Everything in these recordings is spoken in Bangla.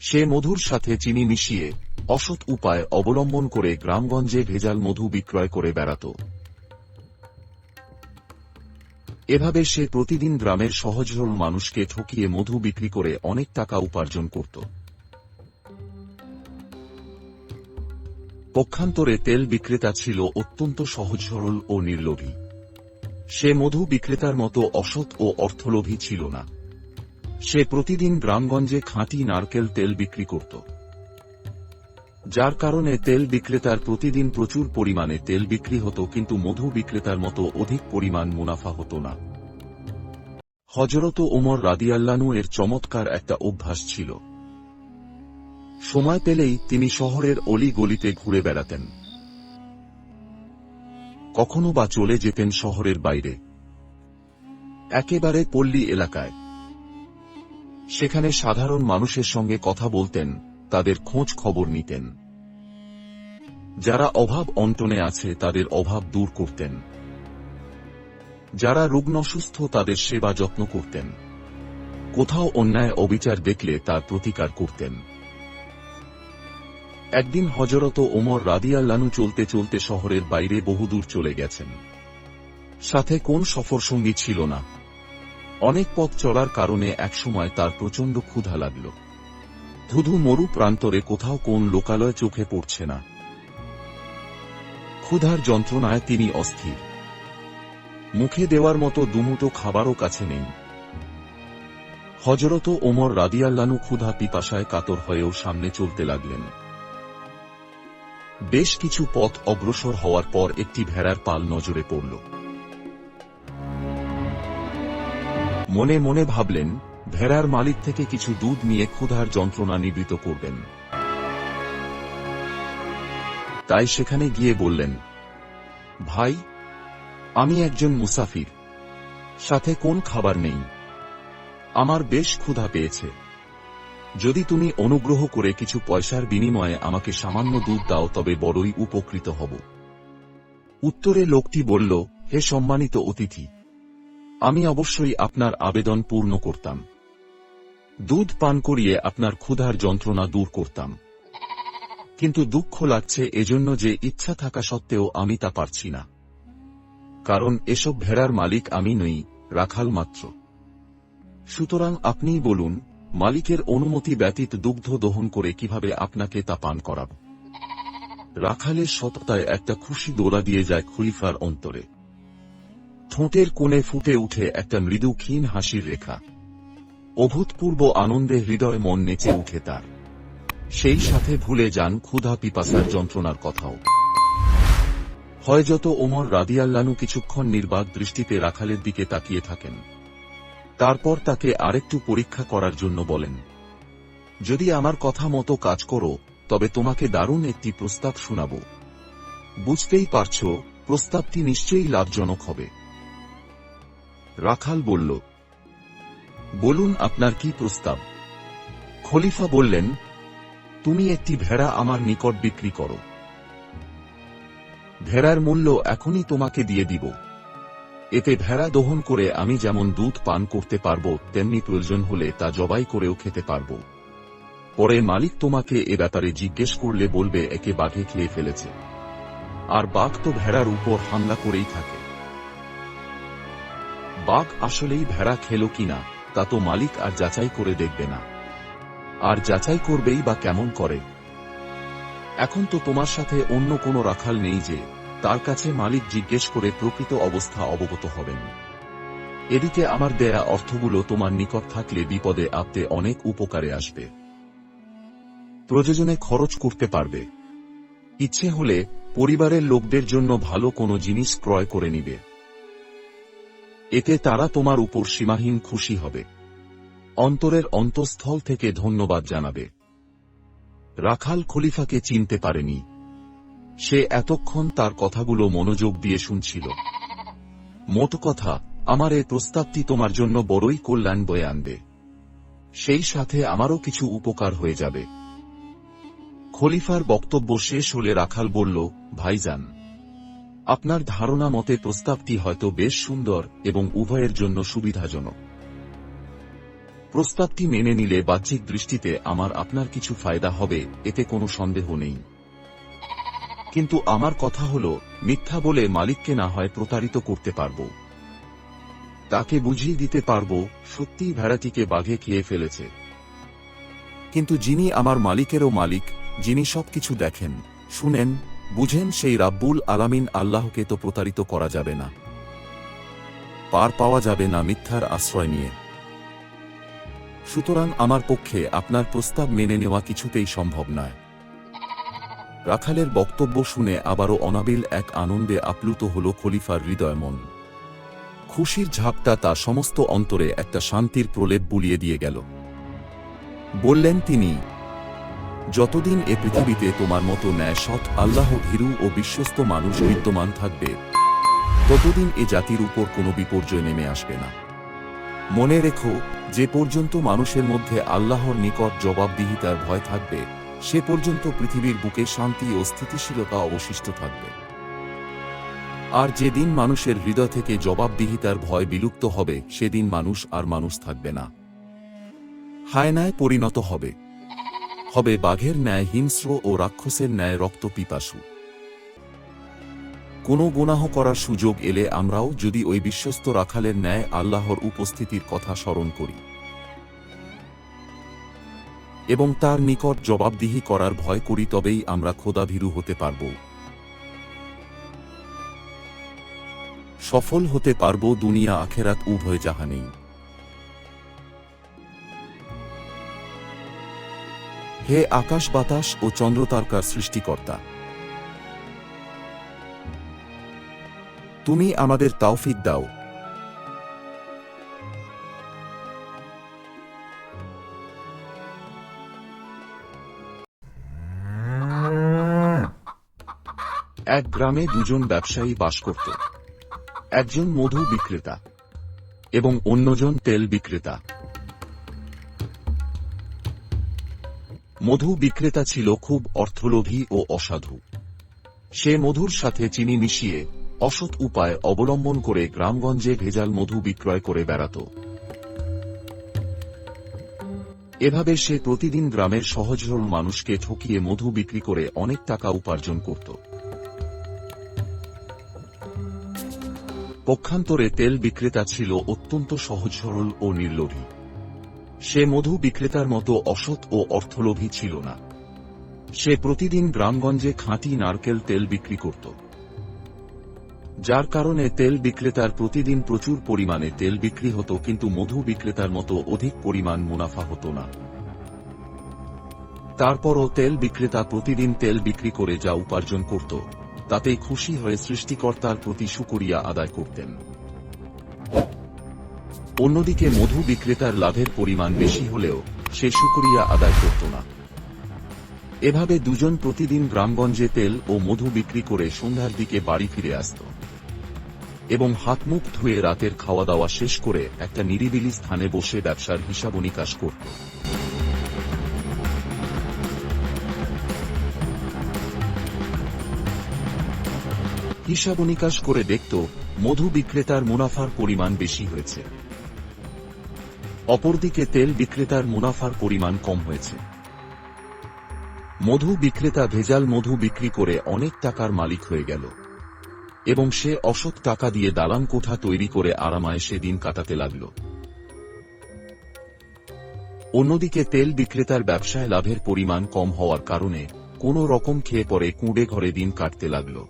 সে মধুর সাথে চিনি মিশিয়ে অসৎ উপায় অবলম্বন করে গ্রামগঞ্জে ভেজাল মধু বিক্রয় করে বেড়াত। এভাবে সে প্রতিদিন গ্রামের সহজ সরল মানুষকে ঠকিয়ে মধু বিক্রি করে অনেক টাকা উপার্জন করত। পক্ষান্তরে তেল বিক্রেতা ছিল অত্যন্ত সহজ সরল ও নির্লোভী। সে মধু বিক্রেতার মতো অসৎ ও অর্থলোভী ছিল না। সে প্রতিদিন গ্রামগঞ্জে খাঁটি নারকেল তেল বিক্রি করত। যার কারণে তেল বিক্রেতার প্রতিদিন প্রচুর পরিমাণে তেল বিক্রি হতো, কিন্তু মধু বিক্রেতার মতো অধিক পরিমাণ মুনাফা হতো না। হজরত ওমর রাদিয়াল্লানু এর চমৎকার একটা অভ্যাস ছিল। সময় পেলেই তিনি শহরের অলি গলিতে ঘুরে বেড়াতেন। কখনো বা চলে যেতেন শহরের বাইরে। একেবারে পল্লী এলাকায়। সেখানে সাধারণ মানুষের সঙ্গে কথা বলতেন, তাদের খোঁজ খবর নিতেন। যারা অভাব অন্টনে আছে, তাদের অভাব দূর করতেন। যারা রুগ্ন সুস্থ, তাদের সেবা যত্ন করতেন। কোথাও অন্যায় অবিচার দেখলে তার প্রতিকার করতেন। একদিন হজরত ওমর রাদিয়াল্লানু চলতে চলতে শহরের বাইরে বহুদূর চলে গেছেন। সাথে কোন সফরসঙ্গী ছিল না। অনেক পথ চলার কারণে একসময় তার প্রচণ্ড ক্ষুধা লাগল। ধুধু মরু প্রান্তরে কোথাও কোন লোকালয় চোখে পড়ছে না। ক্ষুধার যন্ত্রণায় তিনি অস্থির। মুখে দেওয়ার মতো দুমুটো খাবারও কাছে নেই। হজরত ওমর রাদিয়াল্লানু ক্ষুধা পিপাসায় কাতর হয়েও সামনে চলতে লাগলেন। বেশ কিছু পথ অগ্রসর হওয়ার পর একটি ভেড়ার পাল নজরে পড়ল। মনে মনে ভাবলেন, ভেড়ার মালিক থেকে কিছু দুধ নিয়ে ক্ষুধার যন্ত্রণা নিবৃত করবেন। তাই সেখানে গিয়ে বললেন, ভাই, আমি একজন মুসাফির। সাথে কোন খাবার নেই? আমার বেশ ক্ষুধা পেয়েছে। যদি তুমি অনুগ্রহ করে কিছু পয়সার বিনিময়ে আমাকে সামান্য দুধ দাও, তবে বড়ই উপকৃত হব। উত্তরে লোকটি বলল, হে সম্মানিত অতিথি আমি অবশ্যই আপনার আবেদন পূর্ণ করতাম। দুধ পান করিয়ে আপনার ক্ষুধার যন্ত্রণা দূর করতাম। কিন্তু দুঃখ লাগছে এজন্য যে ইচ্ছা থাকা সত্ত্বেও আমি তা পারছি না। কারণ এসব ভেড়ার মালিক আমি নই, রাখাল মাত্র। সুতরাং আপনিই বলুন, মালিকের অনুমতি ব্যতীত দুগ্ধ দহন করে কীভাবে আপনাকে তা পান করাব? রাখালের সততায় একটা খুশি দোলা দিয়ে যায় খলিফার অন্তরে। ঠোঁটের কোণে ফুটে উঠে একটা মৃদু ক্ষীণ হাসির রেখা। অভূতপূর্ব আনন্দে হৃদয় মন নেচে উঠে তার। সেই সাথে ভুলে যান ক্ষুধা পিপাসার যন্ত্রণার কথাও। হয় যত ওমর রাদিয়াল্লানু কিছুক্ষণ নির্বাক দৃষ্টিতে রাখালের দিকে তাকিয়ে থাকেন। তারপর তাকে আরেকটু পরীক্ষা করার জন্য বলেন, যদি আমার কথা মতো কাজ করো, তবে তোমাকে দারুণ একটি প্রস্তাব শোনাব। বুঝতেই পারছ, প্রস্তাবটি নিশ্চয়ই লাভজনক হবে। রাখাল বলল, বলুন আপনার কি প্রস্তাব? খলিফা বললেন, তুমি একটি ভেড়া আমার নিকট বিক্রি করো। ভেড়ার মূল্য এখনই তোমাকে দিয়ে দিব। এতে ভেড়া দহন করে আমি যেমন দুধ পান করতে পারব, তেমনি প্রয়োজন হলে তা জবাই করেও খেতে পারব। পরে মালিক তোমাকে এ ব্যাপারে জিজ্ঞেস করলে বলবে, একে বাঘে খেয়ে ফেলেছে। আর বাঘ তো ভেড়ার উপর হামলা করেই থাকে। বাঘ আসলেই ভেড়া খেল কিনা, তা তো মালিক আর যাচাই করে দেখবে না। আর যাচাই করবেই বা কেমন করে। এখন তো তোমার সাথে অন্য কোনো রাখাল নেই যে, তার কাছে মালিক জিজ্ঞেস করে প্রকৃত অবস্থা অবগত হবেন। এদিকে আমার দেয়া অর্থগুলো তোমার নিকট থাকলে বিপদে আপতে অনেক উপকারে আসবে। প্রয়োজনে খরচ করতে পারবে। ইচ্ছে হলে পরিবারের লোকদের জন্য ভালো কোনো জিনিস ক্রয় করে নিবে। এতে তারা তোমার উপর সীমাহীন খুশি হবে। অন্তরের অন্তঃস্থল থেকে ধন্যবাদ জানাবে। রাখাল খলিফাকে চিনতে পারেনি। সে এতক্ষণ তার কথাগুলো মনোযোগ দিয়ে শুনছিল। মোট কথা, আমার এই প্রস্তাবটি তোমার জন্য বড়ই কল্যাণ বয়ে আনবে সেই সাথে আমারও কিছু উপকার হয়ে যাবে। খলিফার বক্তব্য শেষ হলে রাখাল বলল, ভাইজান আপনার ধারণা মতে প্রস্তাবটি হয়তো বেশ সুন্দর এবং উভয়ের জন্য সুবিধাজনক। প্রস্তাবটি মেনে নিলে বাহ্যিক দৃষ্টিতে আমার আপনার কিছু ফায়দা হবে, এতে কোনো সন্দেহ নেই। কিন্তু আমার কথা হল, মিথ্যা বলে মালিককে না হয় প্রতারিত করতে পারব। তাকে বুঝিয়ে দিতে পারব, সত্যিই ভেড়াটিকে বাঘে খেয়ে ফেলেছে। কিন্তু যিনি আমার মালিকেরও মালিক, যিনি সবকিছু দেখেন, শুনেন বুঝেন সেই রাব্বুল আলামিন আল্লাহকে তো প্রতারিত করা যাবে না। পার পাওয়া যাবে না মিথ্যার আশ্রয় নিয়ে। সুতরাং আমার পক্ষে আপনার প্রস্তাব মেনে নেওয়া কিছুতেই সম্ভব নয়। রাখালের বক্তব্য শুনে আবারও অনাবিল এক আনন্দে আপ্লুত হল খলিফার হৃদয় মন। খুশির ঝাপটা তার সমস্ত অন্তরে একটা শান্তির প্রলেপ বুলিয়ে দিয়ে গেল। বললেন তিনি যতদিন এ পৃথিবীতে তোমার মতো ন্যায় সৎ আল্লাহ ভীরু ও বিশ্বস্ত মানুষ বিদ্যমান থাকবে, ততদিন এ জাতির উপর কোনো বিপর্যয় নেমে আসবে না। মনে রেখো, যে পর্যন্ত মানুষের মধ্যে আল্লাহর নিকট জবাবদিহিতার ভয় থাকবে, সে পর্যন্ত পৃথিবীর বুকে শান্তি ও স্থিতিশীলতা অবশিষ্ট থাকবে। আর যেদিন মানুষের হৃদয় থেকে জবাবদিহিতার ভয় বিলুপ্ত হবে, সেদিন মানুষ আর মানুষ থাকবে না। হায়নায় পরিণত হবে। হবে বাঘের ন্যায় হিংস্র ও রাক্ষসের ন্যায় রক্ত পিপাসু। কোনো গুনাহ করার সুযোগ এলে আমরাও যদি ওই বিশ্বস্ত রাখালের ন্যায় আল্লাহর উপস্থিতির কথা স্মরণ করি। এবং তার নিকট জবাবদিহি করার ভয় করি, তবেই আমরা খোদাভীরু হতে পারব। সফল হতে পারব দুনিয়া আখেরাত উভয় জাহানেই। হে আকাশ বাতাস ও চন্দ্রতারকার সৃষ্টিকর্তা। তুমি আমাদের তাওফিক দাও। এক গ্রামে দুজন ব্যবসায়ী বাস করত। একজন মধু বিক্রেতা এবং অন্যজন তেল বিক্রেতা। মধু বিক্রেতা ছিল খুব অর্থলোভী ও অসাধু। সে মধুর সাথে চিনি মিশিয়ে অসৎ উপায় অবলম্বন করে গ্রামগঞ্জে ভেজাল মধু বিক্রয় করে বেড়াত। এভাবে সে প্রতিদিন গ্রামের সহজ সরল মানুষকে ঠকিয়ে মধু বিক্রি করে অনেক টাকা উপার্জন করত। পক্ষান্তরে তেল বিক্রেতা ছিল অত্যন্ত সহজ সরল ও নির্লোভী। সে মধু বিক্রেতার মতো অসৎ ও অর্থলোভী ছিল না। সে প্রতিদিন গ্রামগঞ্জে খাঁটি নারকেল তেল বিক্রি করত। যার কারণে তেল বিক্রেতার প্রতিদিন প্রচুর পরিমাণে তেল বিক্রি হতো, কিন্তু মধু বিক্রেতার মতো অধিক পরিমাণ মুনাফা হতো না। তারপরও তেল বিক্রেতা প্রতিদিন তেল বিক্রি করে যা উপার্জন করত, তাতেই খুশি হয়ে সৃষ্টিকর্তার প্রতি সুকরিয়া আদায় করতেন। অন্যদিকে মধু বিক্রেতার লাভের পরিমাণ বেশি হলেও সে সুকরিয়া আদায় করত না। এভাবে দুজন প্রতিদিন গ্রামগঞ্জে তেল ও মধু বিক্রি করে সন্ধ্যার দিকে বাড়ি ফিরে আসত। এবং হাত মুখ ধুয়ে রাতের খাওয়া দাওয়া শেষ করে একটা নিরিবিলি স্থানে বসে ব্যবসার হিসাব নিকাশ করত। হিসাব নিকাশ করে দেখত, মধু বিক্রেতার মুনাফার পরিমাণ বেশি হয়েছে। অপরদিকে তেল বিক্রেতার মুনাফার পরিমাণ কম হয়েছে। মধু বিক্রেতা ভেজাল মধু বিক্রি করে অনেক টাকার মালিক হয়ে গেল। এবং সে অসৎ টাকা দিয়ে দালান কোঠা তৈরি করে আরামায় সে দিন কাটাতে লাগল। অন্যদিকে তেল বিক্রেতার ব্যবসায় লাভের পরিমাণ কম হওয়ার কারণে কোনো রকম খেয়ে পরে কুঁড়ে ঘরে দিন কাটতে লাগল।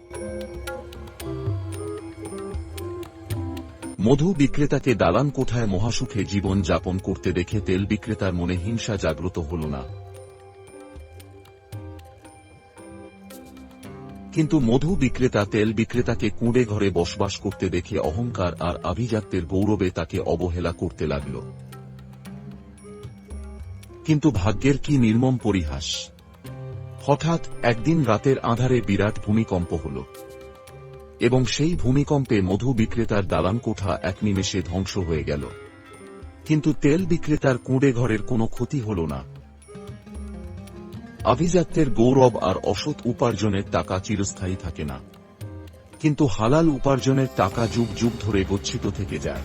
মধু বিক্রেতাকে দালান কোঠায় মহাসুখে জীবন যাপন করতে দেখে তেল বিক্রেতার মনে হিংসা জাগ্রত হল না। কিন্তু মধু বিক্রেতা তেল বিক্রেতাকে কুঁড়ে ঘরে বসবাস করতে দেখে অহংকার আর আভিজাত্যের গৌরবে তাকে অবহেলা করতে লাগল। কিন্তু ভাগ্যের কি নির্মম পরিহাস? হঠাৎ একদিন রাতের আধারে বিরাট ভূমিকম্প হল। এবং সেই ভূমিকম্পে মধু বিক্রেতার দালান কোঠা এক নিমেষে ধ্বংস হয়ে গেল। কিন্তু তেল বিক্রেতার কুঁড়ে ঘরের কোনো ক্ষতি হল না। আভিজাত্যের গৌরব আর অসৎ উপার্জনের টাকা চিরস্থায়ী থাকে না। কিন্তু হালাল উপার্জনের টাকা যুগ যুগ ধরে গচ্ছিত থেকে যায়।